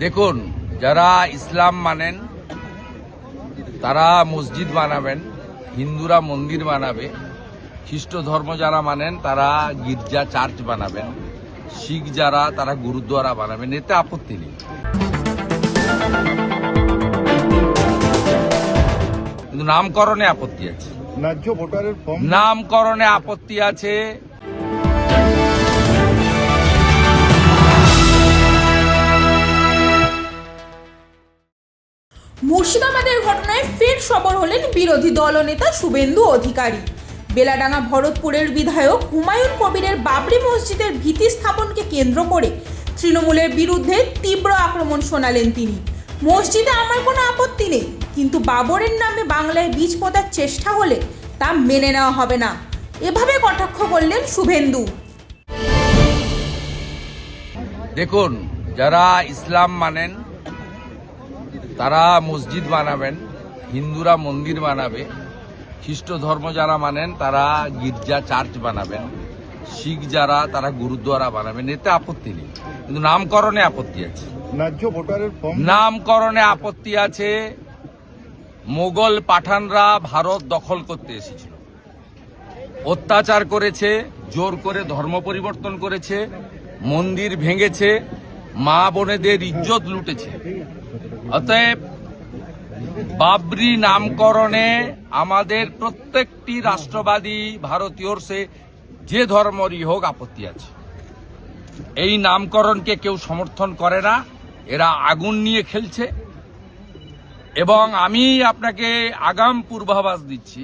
দেখুন যারা ইসলাম মানেন তারা মসজিদ বানাবেন হিন্দুরা মন্দির বানাবে খ্রিস্ট ধর্ম যারা মানেন তারা গির্জা চার্চ বানাবেন শিখ যারা তারা গুরুদ্বারা বানাবেন এতে আপত্তি নেই। কিন্তু নামকরণে আপত্তি আছে। নামকরণে আপত্তি আছে মুর্শিদাবাদের ঘটনায় ফের সবর হলেন বিরোধী দলনেতা শুভেন্দু অধিকারী। বেলাডাঙ্গা ভরতপুরের বিধায়ক হুমায়ুন কবিরের বাবরি মসজিদের ভিত্তি স্থাপনকে কেন্দ্র করে তৃণমূলের বিরুদ্ধে তীব্র আক্রমণ শোনালেন তিনি। মসজিদে আমার কোনো আপত্তি নেই, কিন্তু বাবরের নামে বাংলায় বীজ পোতার চেষ্টা হলে তা মেনে নেওয়া হবে না। এভাবে কটাক্ষ করলেন শুভেন্দু। দেখুন, যারা ইসলাম মানেন তারা মসজিদ বানাবেন হিন্দুরা মন্দির বানাবে খ্রিস্ট ধর্ম যারা মানেন তারা গির্জা চার্চ বানাবেন শিখ যারা তারা গুরুদ্বারা বানাবেন এতে আপত্তি নেই। কিন্তু নামকরণে আপত্তি আছে। নামকরণে আপত্তি আছে। মোগল পাঠানরা ভারত দখল করতে এসেছিল। অত্যাচার করেছে জোর করে ধর্ম পরিবর্তন করেছে মন্দির ভেঙেছে মা বোনেদের ইজ্জত লুটেছে। অতএব বাবরি নামকরণে আমাদের প্রত্যেকটি রাষ্ট্রবাদী ভারতীয়র সে যে ধর্মরই হোক আপত্তি আছে। এই নামকরণকে কেউ সমর্থন করে না, এরা আগুন নিয়ে খেলছে। এবং আমি আপনাকে আগাম পূর্বাভাস দিচ্ছি,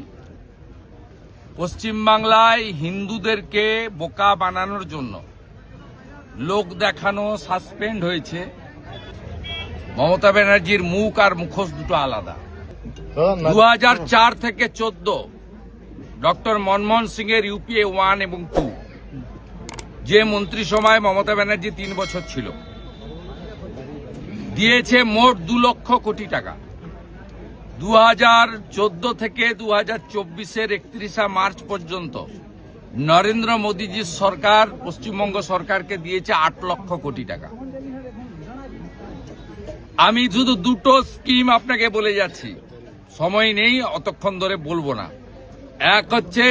পশ্চিমবাংলায় হিন্দুদেরকে বোকা বানানোর জন্য লোক দেখানো সাসপেন্ড হয়েছে। মমতা ব্যানার্জির মুখ আর মুখোশ দুটো আলাদা। দাদা, দু হাজার চার থেকে চোদ্দ ডক্টর মনমোহন সিং এর ইউপিএ ওয়ান এবং টু যে মন্ত্রিসভায় মমতা ব্যানার্জি তিন বছর ছিল। দিয়েছে মোট দু লক্ষ কোটি টাকা। দু হাজার চোদ্দ থেকে দু হাজার চব্বিশের একত্রিশা মার্চ পর্যন্ত নরেন্দ্র মোদীজির সরকার পশ্চিমবঙ্গ সরকারকে দিয়েছে আট লক্ষ কোটি টাকা। আমি শুধু দুটো স্কিম আপনাকে বলে যাচ্ছি। সময় নেই, অতক্ষণ ধরে বলব না। এক হচ্ছে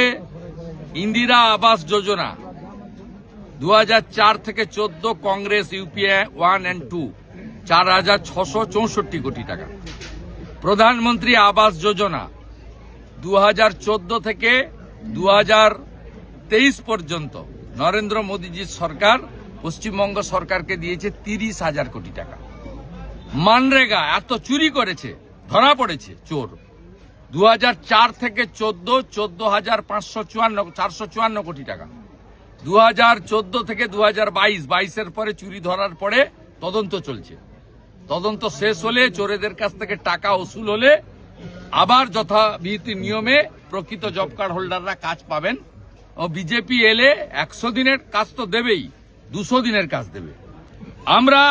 ইন্দিরা আবাস যোজনা। দু হাজার চার থেকে চোদ্দ Congress, UPA one and two, চার হাজার ছশো চৌষট্টি কোটি টাকা। প্রধানমন্ত্রী আবাস যোজনা দু হাজার চোদ্দ থেকে দু তেইশ পর্যন্ত নরেন্দ্র মোদীজির সরকার পশ্চিমবঙ্গ সরকারকে দিয়েছে তিরিশ হাজার কোটি টাকা। মানরেগা এত চুরি করেছে, ধরা পড়েছে, চোর। দু হাজার চার থেকে চোদ্দ চোদ্দ হাজার পাঁচশো চুয়ান্ন, চারশো চুয়ান্ন কোটি টাকা। দু হাজার চোদ্দ থেকে দু হাজার বাইশ, বাইশের পরে চুরি ধরার পরে তদন্ত চলছে। তদন্ত শেষ হলে চোরেদের কাছ থেকে টাকা উসুল হলে আবার যথাবিধি নিয়মে প্রকৃত জব কার্ড হোল্ডাররা কাজ পাবেন ও বিজেপি এলে একশো দিনের কাজ তো দেবেই, দুশো দিনের কাজ দেবে। আমরা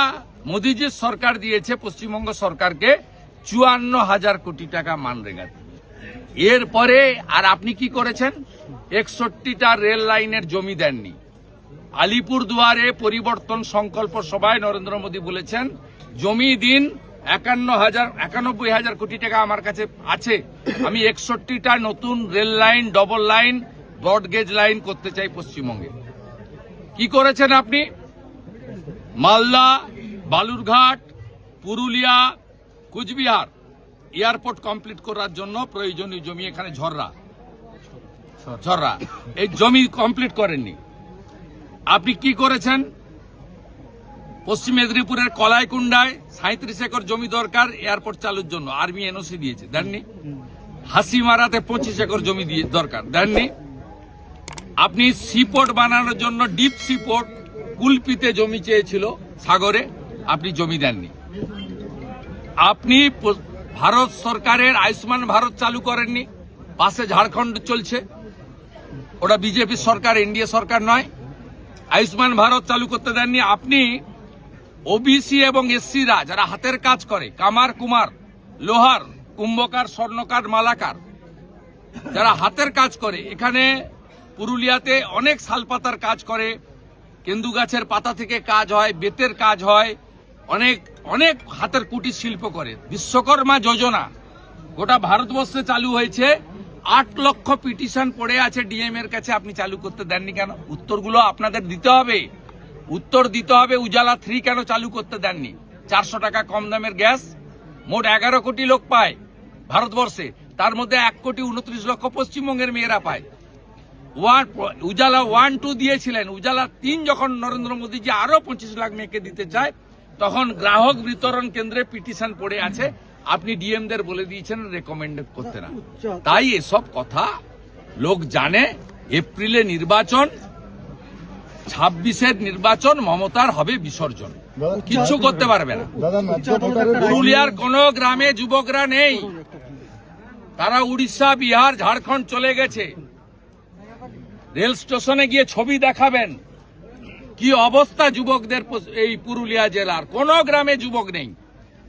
মোদীজির সরকার দিয়েছে পশ্চিমবঙ্গ সরকারকে চুয়ান্ন হাজার কোটি টাকা মানরেগা। এরপরে আর আপনি কি করেছেন? একষট্টিটা রেল লাইনের জমি দেননি। আলিপুর দুয়ারে পরিবর্তন সংকল্প সভায় নরেন্দ্র মোদী বলেছেন, জমি দিন একান্ন হাজার, একানব্বই হাজার কোটি টাকা আমার কাছে আছে। আমি একষট্টিটা নতুন rail line, double line broad gauge line করতে চাই পশ্চিমবঙ্গে। কি করেছেন আপনি? মালদা বালুরঘাট, পুরুলিয়া, কুচবিহার এয়ারপোর্ট কমপ্লিট করার জন্য প্রয়োজনীয় জমি এখানে ঝররা। ঝররা। এই জমি কমপ্লিট করেননি। আপনি কি করেছেন? পশ্চিম মেদিনীপুরের কলাইকুণ্ডায় সাঁত্রিশ একর জমি দরকার এয়ারপোর্ট চালুর জন্য। আর্মি এনওসি দিয়েছে। দেননি? হাসিমারাতে পঁচিশ একর জমি দিয়ে দরকার। দেননি? আপনি সিপোর্ট বানানোর জন্য ডিপ সিপোর্ট কুলপিতে জমি চেয়েছিল সাগরে। আপনি জমি দেননি। আপনি ভারত সরকারের আয়ুষ্মান ভারত চালু করেননি, পাশে ঝাড়খণ্ড চলছে। ওটা বিজেপি সরকার, এনডিএ সরকার নয়। আয়ুষ্মান ভারত চালু করতে দেননি। আপনি ওবিসি এবং এসসিরা যারা হাতের কাজ করে, কামার কুমার, লোহার, কুম্ভকার, স্বর্ণকার, মালাকার, যারা হাতের কাজ করে, এখানে পুরুলিয়াতে অনেক শালপাতার কাজ করে। কেন্দু গাছের পাতা থেকে কাজ হয়, বেতের কাজ হয় অনেক অনেক হাতের কুটির শিল্প করে। বিশ্বকর্মা যোজনা। গোটা ভারতবর্ষে চালু হয়েছে। আট লক্ষ পিটিশন পড়ে আছে ডিএম এর কাছে। আপনি চালু করতে দেননি কেন? উত্তরগুলো আপনাদের দিতে হবে। উত্তর দিতে হবে, উজালা থ্রি কেন চালু করতে দেননি? চারশো টাকা কম দামের গ্যাস। মোট এগারো কোটি লোক পায় ভারতবর্ষে। তার মধ্যে এক কোটি উনত্রিশ লক্ষ পশ্চিমবঙ্গের মেয়েরা পায়। ওয়ান উজালা ওয়ান টু দিয়েছিলেন। উজালা তিন যখন নরেন্দ্র মোদীজি আরও পঁচিশ লাখ মেয়েকে দিতে চায় তখন গ্রাহক বিতরণ কেন্দ্রে পিটিশন পড়ে আছে। আপনি ডিএমদের বলে দিয়েছেন রেকমেন্ড করতে না। তাই এসব কথা লোক জানে। এপ্রিলে নির্বাচন ছাব্বিশের নির্বাচন মমতার হবে বিসর্জন। কিচ্ছু করতে পারবে না। পুরুলিয়ার কোন গ্রামে যুবকরা নেই। তারা উড়িষ্যা বিহার ঝাড়খণ্ড চলে গেছে। রেল স্টেশনে গিয়ে ছবি দেখাবেন। কি অবস্থা যুবকদের এই পুরুলিয়া জেলার? কোন গ্রামে যুবক নেই।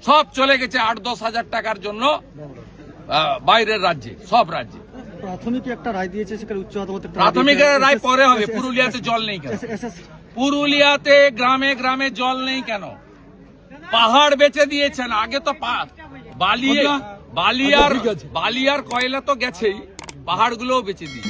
সব চলে গেছে আট দশ হাজার টাকার জন্য আহ, বাইরের রাজ্যে সব রাজ্যে। প্রাথমিক একটা রায় দিয়েছে সেখানে উচ্চ আদালতে প্রাথমিক রায় পরে হবে পুরুলিয়াতে জল নেই কেন? পুরুলিয়াতে গ্রামে গ্রামে জল নেই কেন? পাহাড় বেচে দিয়েছেন আগে তো পা- বালি বালিয়ার বালিয়ার কয়লা তো গেছেই পাহাড়গুলোও বেচে দিয়ে